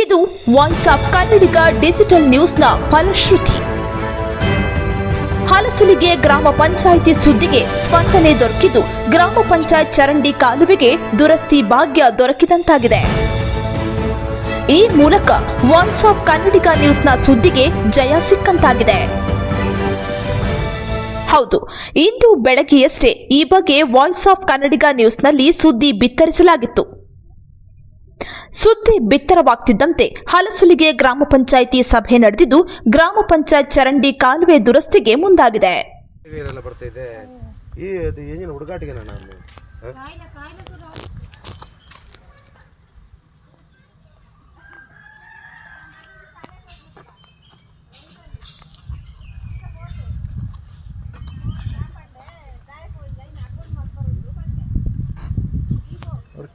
ಇದು voice of Kannadiga digital ನ್ಯೂಸ್ನ ಫಲಶ್ರುತಿ. ಹಲಸುಲಿಗೆ ಗ್ರಾಮ ಪಂಚಾಯಿತಿ ಸುದ್ದಿಗೆ ಸ್ಪಂದನೆ ದೊರಕಿದ್ದು ಗ್ರಾಮ ಪಂಚಾಯತ್ ಚರಂಡಿ ಕಾಲುವೆಗೆ ದುರಸ್ತಿ ಭಾಗ್ಯ ದೊರಕಿದಂತಾಗಿದೆ. ಈ ಮೂಲಕ ವಾಯ್ಸ್ ಆಫ್ ಕನ್ನಡಿಗ ನ್ಯೂಸ್ನ ಸುದ್ದಿಗೆ ಜಯ ಸಿಕ್ಕಂತಾಗಿದೆ. ಹೌದು, ಇಂದು ಬೆಳಗ್ಗೆಯಷ್ಟೇ ಈ ಬಗ್ಗೆ ವಾಯ್ಸ್ ಆಫ್ ಕನ್ನಡಿಗ ನ್ಯೂಸ್ನಲ್ಲಿ ಸುದ್ದಿ ಬಿತ್ತರಿಸಲಾಗಿತ್ತು. ಸುದ್ದಿ ಬಿತ್ತರವಾಗ್ತಿದ್ದಂತೆ ಹಲಸುಲಿಗೆ ಗ್ರಾಮ ಪಂಚಾಯಿತಿ ಸಭೆ ನಡೆದಿದ್ದು ಗ್ರಾಮ ಪಂಚಾಯತ್ ಚರಂಡಿ ಕಾಲುವೆ ದುರಸ್ತಿಗೆ ಮುಂದಾಗಿದೆ. ಈ ಹುಡುಗಾಟಿಗೆ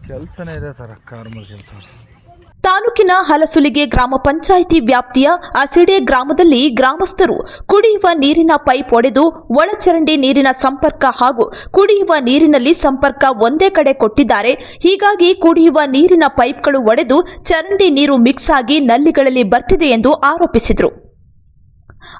ಕೆಲಸನೇ ಇದೆ ಕೆಲಸ. ತಾಲೂಕಿನ ಹಲಸುಲಿಗೆ ಗ್ರಾಮ ಪಂಚಾಯಿತಿ ವ್ಯಾಪ್ತಿಯ ಅಸಿಡೆ ಗ್ರಾಮದಲ್ಲಿ ಗ್ರಾಮಸ್ಥರು ಕುಡಿಯುವ ನೀರಿನ ಪೈಪ್ ಒಡೆದು ಒಳಚರಂಡಿ ನೀರಿನ ಸಂಪರ್ಕ ಹಾಗೂ ಕುಡಿಯುವ ನೀರಿನಲ್ಲಿ ಸಂಪರ್ಕ ಒಂದೇ ಕಡೆ ಕೊಟ್ಟಿದ್ದಾರೆ. ಹೀಗಾಗಿ ಕುಡಿಯುವ ನೀರಿನ ಪೈಪ್ಗಳು ಒಡೆದು ಚರಂಡಿ ನೀರು ಮಿಕ್ಸ್ ಆಗಿ ನಲ್ಲಿಗಳಲ್ಲಿ ಬರ್ತಿದೆ ಎಂದು ಆರೋಪಿಸಿದರು.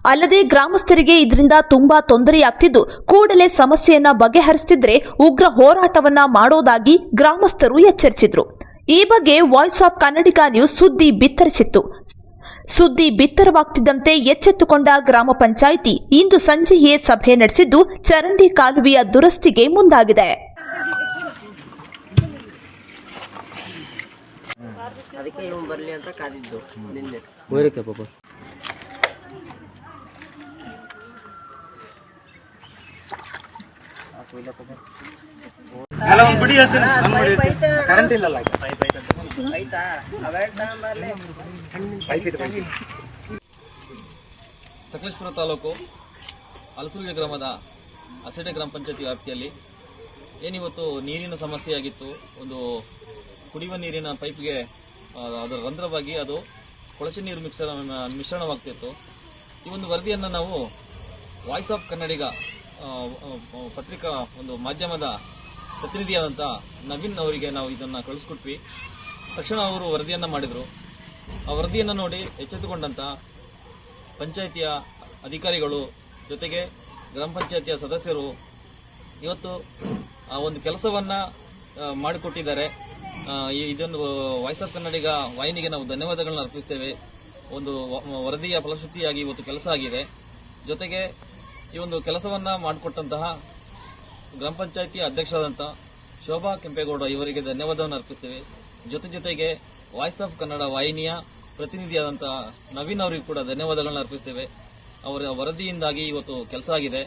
ಅಲ್ಲದೆ ಗ್ರಾಮಸ್ಥರಿಗೆ ಇದರಿಂದ ತುಂಬಾ ತೊಂದರೆಯಾಗ್ತಿದ್ದು ಕೂಡಲೇ ಸಮಸ್ಯೆಯನ್ನ ಬಗೆಹರಿಸುತ್ತಿದ್ರೆ ಉಗ್ರ ಹೋರಾಟವನ್ನ ಮಾಡೋದಾಗಿ ಗ್ರಾಮಸ್ಥರು ಎಚ್ಚರಿಸಿದ್ರು. ಈ ಬಗ್ಗೆ ವಾಯ್ಸ್ ಆಫ್ ಕನ್ನಡಿಗ ನ್ಯೂಸ್ ಸುದ್ದಿ ಬಿತ್ತರಿಸಿತ್ತು. ಸುದ್ದಿ ಬಿತ್ತರವಾಗ್ತಿದ್ದಂತೆ ಎಚ್ಚೆತ್ತುಕೊಂಡ ಗ್ರಾಮ ಪಂಚಾಯಿತಿ ಇಂದು ಸಂಜೆಯೇ ಸಭೆ ನಡೆಸಿದ್ದು ಚರಂಡಿ ಕಾಲುವೆಯ ದುರಸ್ತಿಗೆ ಮುಂದಾಗಿದೆ. ಅದಕ್ಕೆ ಇವ್ನು ಬರಲಿ ಅಂತ ಕಾದಿದ್ದು ನಿನ್ನೆ. ಕರೆಂಟ್ ಸಕಲೇಶ್ಪುರ ತಾಲೂಕು ಹಲಸುರ್ಗೆ ಗ್ರಾಮದ ಅಸೆಟೆ ಗ್ರಾಮ ಪಂಚಾಯತಿ ವ್ಯಾಪ್ತಿಯಲ್ಲಿ ಏನಿವತ್ತು ನೀರಿನ ಸಮಸ್ಯೆಯಾಗಿತ್ತು ಒಂದು ಕುಡಿಯುವ ನೀರಿನ ಪೈಪ್ಗೆ ಅದರ ರಂಧ್ರವಾಗಿ ಅದು ಕೊಳಚೆ ನೀರು ಮಿಕ್ಸರ್ ಮಿಶ್ರಣವಾಗ್ತಿತ್ತು. ಈ ಒಂದು ವರದಿಯನ್ನು ನಾವು ವಾಯ್ಸ್ ಆಫ್ ಕನ್ನಡಿಗ ಪತ್ರಿಕಾ, ಒಂದು ಮಾಧ್ಯಮದ ಪ್ರತಿನಿಧಿಯಾದಂಥ ನವೀನ್ ಅವರಿಗೆ ನಾವು ಇದನ್ನು ಕಳಿಸ್ಕೊಟ್ವಿ. ತಕ್ಷಣ ಅವರು ವರದಿಯನ್ನು ಮಾಡಿದರು. ಆ ವರದಿಯನ್ನು ನೋಡಿ ಎಚ್ಚೆತ್ತುಕೊಂಡಂತ ಪಂಚಾಯಿತಿಯ ಅಧಿಕಾರಿಗಳು ಜೊತೆಗೆ ಗ್ರಾಮ ಪಂಚಾಯಿತಿಯ ಸದಸ್ಯರು ಇವತ್ತು ಆ ಒಂದು ಕೆಲಸವನ್ನ ಮಾಡಿಕೊಟ್ಟಿದ್ದಾರೆ. ಇದೊಂದು ವಾಯ್ಸ್ ಆಫ್ ಕನ್ನಡಿಗ ವಾಹಿನಿಗೆ ನಾವು ಧನ್ಯವಾದಗಳನ್ನ ಅರ್ಪಿಸ್ತೇವೆ. ಒಂದು ವರದಿಯ ಫಲಶ್ರುತಿಯಾಗಿ ಇವತ್ತು ಕೆಲಸ ಆಗಿದೆ. ಜೊತೆಗೆ ಈ ಒಂದು ಕೆಲಸವನ್ನ ಮಾಡಿಕೊಟ್ಟಂತಹ ಗ್ರಾಮ ಪಂಚಾಯಿತಿ ಅಧ್ಯಕ್ಷರಾದಂಥ ಶೋಭಾ ಕೆಂಪೇಗೌಡ ಇವರಿಗೆ ಧನ್ಯವಾದವನ್ನು ಅರ್ಪಿಸ್ತೇವೆ. ಜೊತೆ ಜೊತೆಗೆ ವಾಯ್ಸ್ ಆಫ್ ಕನ್ನಡ ವಾಹಿನಿಯ ಪ್ರತಿನಿಧಿಯಾದಂತಹ ನವೀನ್ ಅವರಿಗೂ ಕೂಡ ಧನ್ಯವಾದಗಳನ್ನು ಅರ್ಪಿಸ್ತೇವೆ. ಅವರ ವರದಿಯಿಂದಾಗಿ ಇವತ್ತು ಕೆಲಸ ಆಗಿದೆ.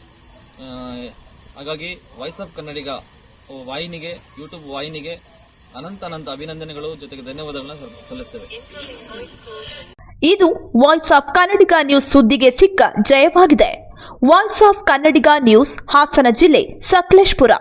ಹಾಗಾಗಿ ವಾಯ್ಸ್ ಆಫ್ ಕನ್ನಡಿಗ ವಾಹಿನಿಗೆ ಯೂಟ್ಯೂಬ್ ವಾಹಿನಿಗೆ ಅನಂತ ಅನಂತ ಅಭಿನಂದನೆಗಳು. ಜೊತೆಗೆ ಧನ್ಯವಾದಗಳನ್ನು ಸಲ್ಲಿಸ್ತೇವೆ. ಇದು ವಾಯ್ಸ್ ಆಫ್ ಕನ್ನಡಿಗ ನ್ಯೂಸ್ ಸುದ್ದಿಗೆ ಸಿಕ್ಕ ಜಯವಾಗಿದೆ. Voice of Kannadiga news Hassan ಜಿಲ್ಲೆ ಸಕಲೇಶ್ಪುರ